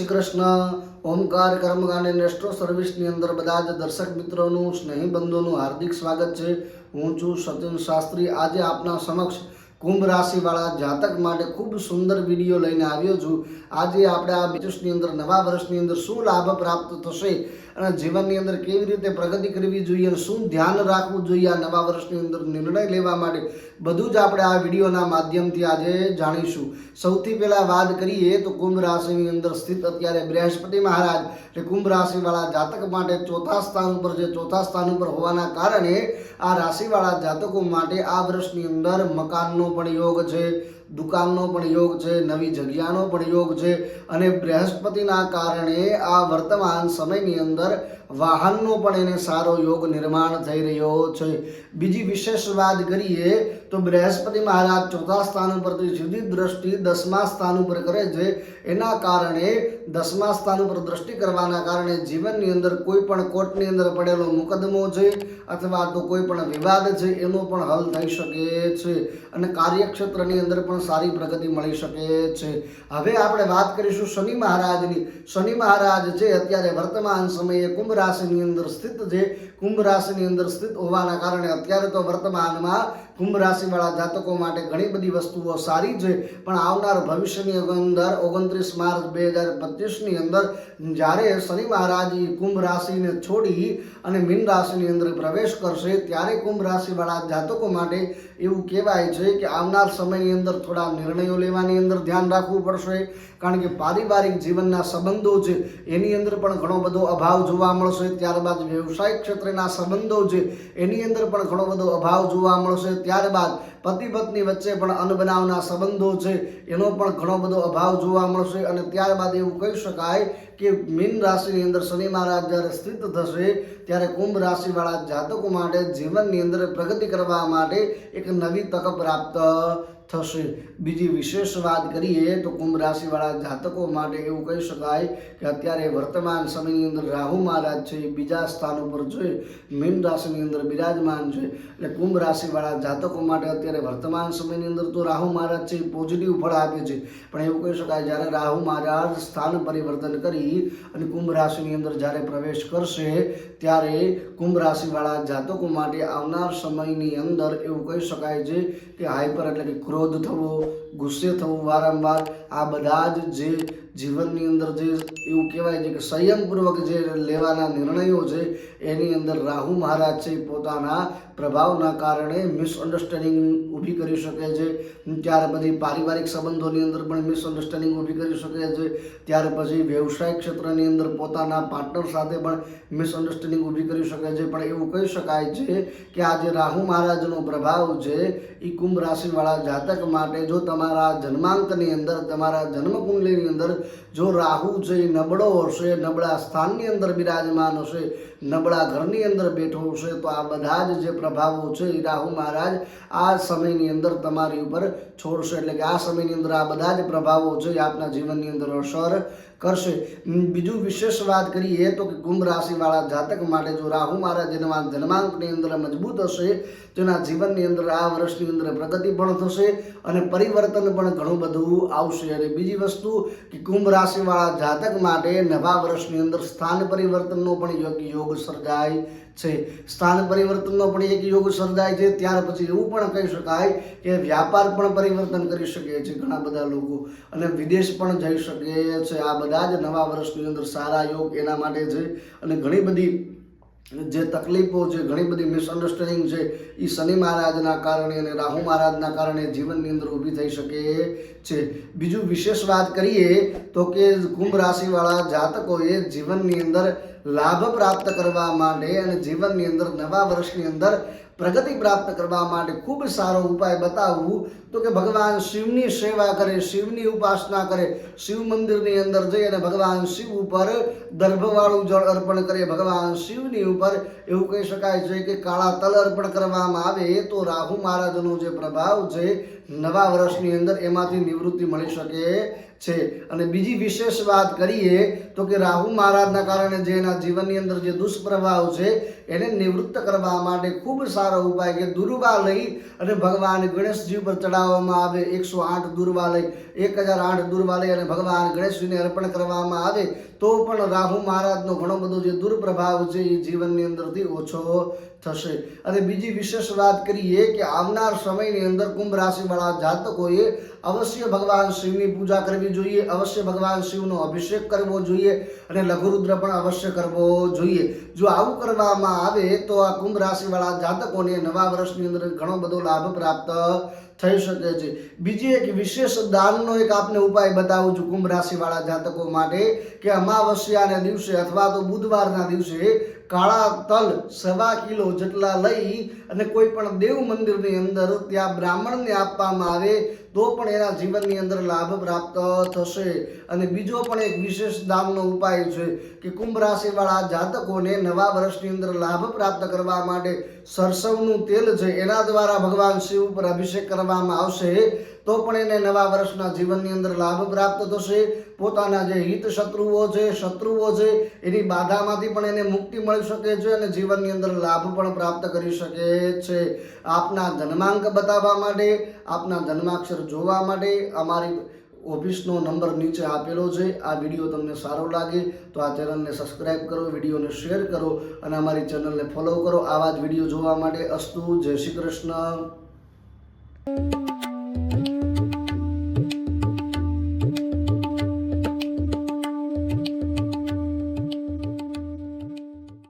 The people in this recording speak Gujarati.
શ્રી કૃષ્ણ ઓમકાર કર્મગાને નેસ્ટ્રો સર્વિસની અંદર બધા જ દર્શક મિત્રોનું સ્નેહી બંધુનું હાર્દિક સ્વાગત છે. હું છું સચિન શાસ્ત્રી. આજે આપના સમક્ષ કુંભ રાશિવાળા જાતક માટે ખૂબ સુંદર વીડિયો લઈને આવ્યો છું. આજે આપણે આ બીજુસની અંદર, નવા વર્ષની અંદર શું લાભ પ્રાપ્ત થશે? અને જીવનની અંદર કેવી રીતે પ્રગતિ કરવી જોઈએ અને શું ધ્યાન રાખવું જોઈએ આ નવા વર્ષની અંદર નિર્ણય લેવા માટે, બધું જ આપણે આ વિડીયોના માધ્યમથી આજે જાણીશું. સૌથી પહેલાં વાત કરીએ તો કુંભ રાશિની અંદર સ્થિત અત્યારે બૃહસ્પતિ મહારાજ, એટલે કુંભ રાશિવાળા જાતક માટે ચોથા સ્થાન ઉપર છે. ચોથા સ્થાન ઉપર હોવાના કારણે આ રાશિવાળા જાતકો માટે આ વર્ષની અંદર મકાનનો પણ યોગ છે. દુકાનનો પણ યોગ છે, નવી જગ્યાનો પણ યોગ છે અને બૃહસ્પતિના કારણે આ વર્તમાન સમયની અંદર વાહનનો પણ એને સારો યોગ નિર્માણ થઈ રહ્યો છે. બીજી વિશેષ વાત કરીએ તો બૃહસ્પતિ મહારાજ ચોથા સ્થાન ઉપરથી સીધી દ્રષ્ટિ દસમા સ્થાન ઉપર કરે છે. એના કારણે દસમા સ્થાન ઉપર દ્રષ્ટિ કરવાના કારણે જીવનની અંદર કોઈ પણ કોર્ટની અંદર પડેલો મુકદ્દમો છે અથવા તો કોઈ પણ વિવાદ છે એનો પણ હલ થઈ શકે છે અને કાર્યક્ષેત્રની અંદર પણ સારી પ્રગતિ મળી શકે છે. હવે આપણે વાત કરીશું શનિ મહારાજની. શનિ મહારાજ છે, અત્યારે વર્તમાન સમયે કુંભ રાશિની અંદર સ્થિત છે કુંભ રાશિની અંદર સ્થિત હોવાના કારણે અત્યારે તો વર્તમાનમાં કુંભ રાશિવાળા જાતકો માટે ઘણી બધી વસ્તુઓ સારી છે. પણ આવનાર ભવિષ્યની અંદર ઓગણત્રીસ માર્ચ બે હજાર પચીસની અંદર જ્યારે શનિ મહારાજ કુંભ રાશિને છોડી અને મીન રાશિની અંદર પ્રવેશ કરશે, ત્યારે કુંભ રાશિવાળા જાતકો માટે એવું કહેવાય છે કે આવનાર સમયની અંદર થોડા નિર્ણયો લેવાની અંદર ધ્યાન રાખવું પડશે. કારણ કે પારિવારિક જીવનના સંબંધો છે, એની અંદર પણ ઘણો બધો અભાવ જોવા મળશે. ત્યારબાદ વ્યવસાયિક ક્ષેત્રના સંબંધો છે, એની અંદર પણ ઘણો બધો અભાવ જોવા મળશે. ત્યારબાદ પતિ પત્ની વચ્ચે પણ અનબનાવના સંબંધો છે, એનો પણ ઘણો બધો અભાવ જોવા મળશે અને ત્યારબાદ એવું કહી શકાય કે મીન રાશિની અંદર શનિ મહારાજ જ્યારે સ્થિત થશે, ત્યારે કુંભ રાશિવાળા જાતકો માટે જીવનની અંદર પ્રગતિ કરવા માટે એક નવી તક પ્રાપ્ત થશે. બીજી વિશેષ વાત કરીએ તો કુંભ રાશિવાળા જાતકો માટે એવું કહી શકાય કે અત્યારે વર્તમાન સમયની અંદર રાહુ મહારાજ છે એ બીજા સ્થાન ઉપર જોઈએ મીન રાશિની અંદર બિરાજમાન છે. એટલે કુંભ રાશિવાળા જાતકો માટે અત્યારે વર્તમાન સમયની અંદર તો રાહુ મહારાજ છે એ પોઝિટિવ ફળ આપે છે. પણ એવું કહી શકાય જ્યારે રાહુ મહારાજ સ્થાન પરિવર્તન કરી અને કુંભ રાશિની અંદર જ્યારે પ્રવેશ કરશે, ત્યારે કુંભ રાશિવાળા જાતકો માટે આવનાર સમયની અંદર એવું કહી શકાય છે કે હાઈપર એટલે કે ક્રોધ થવો ગુસ્સે થવું વારંવાર આ બધા જ જે જીવનની અંદર જે એવું કહેવાય છે કે સંયમપૂર્વક જે લેવાના નિર્ણયો છે, એની અંદર રાહુ મહારાજ છે પોતાના પ્રભાવના કારણે મિસઅન્ડરસ્ટેન્ડિંગ ઊભી કરી શકે છે. ત્યાર પછી પારિવારિક સંબંધોની અંદર પણ મિસઅન્ડરસ્ટેન્ડિંગ ઊભી કરી શકે છે. ત્યાર પછી વ્યવસાય ક્ષેત્રની અંદર પોતાના પાર્ટનર સાથે પણ મિસઅન્ડરસ્ટેન્ડિંગ ઊભી કરી શકે છે. પણ એવું કહી શકાય છે કે આ જે રાહુ મહારાજનો પ્રભાવ છે, એ કુંભ રાશિવાળા જાતક માટે જો તમારા જન્માંકની અંદર, તમારા જન્મકુંડલીની અંદર જો રાહુ છે એ નબળો હશે, નબળા સ્થાનની અંદર બિરાજમાન હશે, નબળા ઘરની અંદર બેઠો હશે, તો આ બધા જ જે પ્રભાવો છે એ રાહુ મહારાજ આ સમયની અંદર તમારી ઉપર છોડશે એટલે કે આ સમયની અંદર આ બધા જ પ્રભાવો છે આપના જીવનની અંદર અસર કરશે. બીજું વિશેષ વાત કરીએ તો કે કુંભ રાશિવાળા જાતક માટે જો રાહુ મારા જન્મા, જન્માંકની અંદર મજબૂત હશે, તેના જીવનની અંદર આ વર્ષની અંદર પ્રગતિ પણ થશે અને પરિવર્તન પણ ઘણું બધું આવશે. અને બીજી વસ્તુ કે કુંભ રાશિવાળા જાતક માટે નવા વર્ષની અંદર સ્થાન પરિવર્તનનો પણ યોગ્ય યોગ સર્જાય છે. સ્થાન પરિવર્તનનો પણ એક યોગ સર્જાય છે. ત્યાર પછી એવું પણ કહી શકાય કે વ્યાપાર પણ પરિવર્તન કરી શકે છે ઘણા બધા લોકો. અને વિદેશ પણ જઈ શકે છે. આ બધા જ નવા વર્ષની અંદર સારા યોગ એના માટે છે. અને ઘણી બધી જે તકલીફો છે, ઘણી બધી મિસઅન્ડરસ્ટેન્ડિંગ છે એ શનિ મહારાજના કારણે અને રાહુ મહારાજના કારણે જીવનની અંદર ઊભી થઈ શકે છે. બીજું વિશેષ વાત કરીએ તો કે કુંભ રાશિવાળા જાતકોએ જીવનની અંદર લાભ પ્રાપ્ત કરવા માટે અને જીવનની અંદર નવા વર્ષની અંદર પ્રગતિ પ્રાપ્ત કરવા માટે ખૂબ સારો ઉપાય બતાવવું તો કે ભગવાન શિવની સેવા કરે, શિવની ઉપાસના કરે, શિવ મંદિરની અંદર જઈ અને ભગવાન શિવ ઉપર દર્ભવાળું જળ અર્પણ કરે. ભગવાન શિવની ઉપર એવું કહી શકાય છે કે કાળા તલ અર્પણ કરવામાં આવે તો રાહુ મહારાજનો જે પ્રભાવ છે નવા વર્ષની અંદર એમાંથી નિવૃત્તિ મળી શકે છે. અને બીજી વિશેષ વાત કરીએ તો કે રાહુ મહારાજના કારણે જે એના જીવનની અંદર જે દુષ્પ્રભાવ છે, એને નિવૃત્ત કરવા માટે ખૂબ સારો ઉપાય કે દુર્વા લઈ અને ભગવાન ગણેશજી પર ચડાવવામાં આવે. એકસો આઠ દુર્વાલય, એક હજાર આઠ દુર્વાલય અને ભગવાન ગણેશજીને અર્પણ કરવામાં આવે. તો પણ રાહુ મહારાજનો ઘણો બધો જે દુર્પ્રભાવ છે એ જીવનની અંદરથી ઓછો થશે. અને બીજી વિશેષ વાત કરીએ કે આવનાર સમયની અંદર કુંભ રાશિવાળા જાતકોએ અવશ્ય ભગવાન શિવની પૂજા કરવી જોઈએ, અવશ્ય ભગવાન શિવનો અભિષેક કરવો જોઈએ અને લઘુરુદ્ર પણ અવશ્ય કરવો જોઈએ. જો આવું કરવામાં આવે તો આ કુંભ રાશિવાળા જાતકોને નવા વર્ષની અંદર ઘણો બધો લાભ પ્રાપ્ત થઈ શકે છે. બીજી એક વિશેષ દાનનો એક આપને ઉપાય બતાવું છું કુંભ રાશિવાળા જાતકો માટે કે અમાવસ્યાના દિવસે અથવા તો બુધવારના દિવસે કાળા તલ સવા કિલો જેટલા લઈ અને કોઈ પણ દેવ મંદિરની અંદર ત્યાં બ્રાહ્મણને આપવામાં આવે તો પણ એના જીવનની અંદર લાભ પ્રાપ્ત થશે. અને બીજો પણ એક વિશેષ દાનનો ઉપાય છે કે કુંભ રાશિવાળા જાતકોને નવા વર્ષની અંદર લાભ પ્રાપ્ત કરવા માટે સરસવનું તેલ છે, એના દ્વારા ભગવાન શિવ ઉપર અભિષેક કરવામાં આવશે. તો પણ એને નવા વર્ષના જીવનની અંદર લાભ પ્રાપ્ત થશે. પોતાના જે હિત શત્રુઓ છે શત્રુઓ છે, એની બાધામાંથી પણ એને મુક્તિ મળી શકે છે અને જીવનની અંદર લાભ પણ પ્રાપ્ત કરી શકે છે. આપના જન્માંક બતાવવા માટે, આપના જન્માક્ષર જોવા માટે અમારી ઓફિસનો નંબર નીચે આપેલો છે. આ વીડિયો તમને સારો લાગે તો આ ચેનલને સબસ્ક્રાઈબ કરો, વિડીયોને શેર કરો અને અમારી ચેનલને ફોલો કરો. આવા જ વીડિયો જોવા માટે અસ્તુ. જય શ્રી કૃષ્ણ.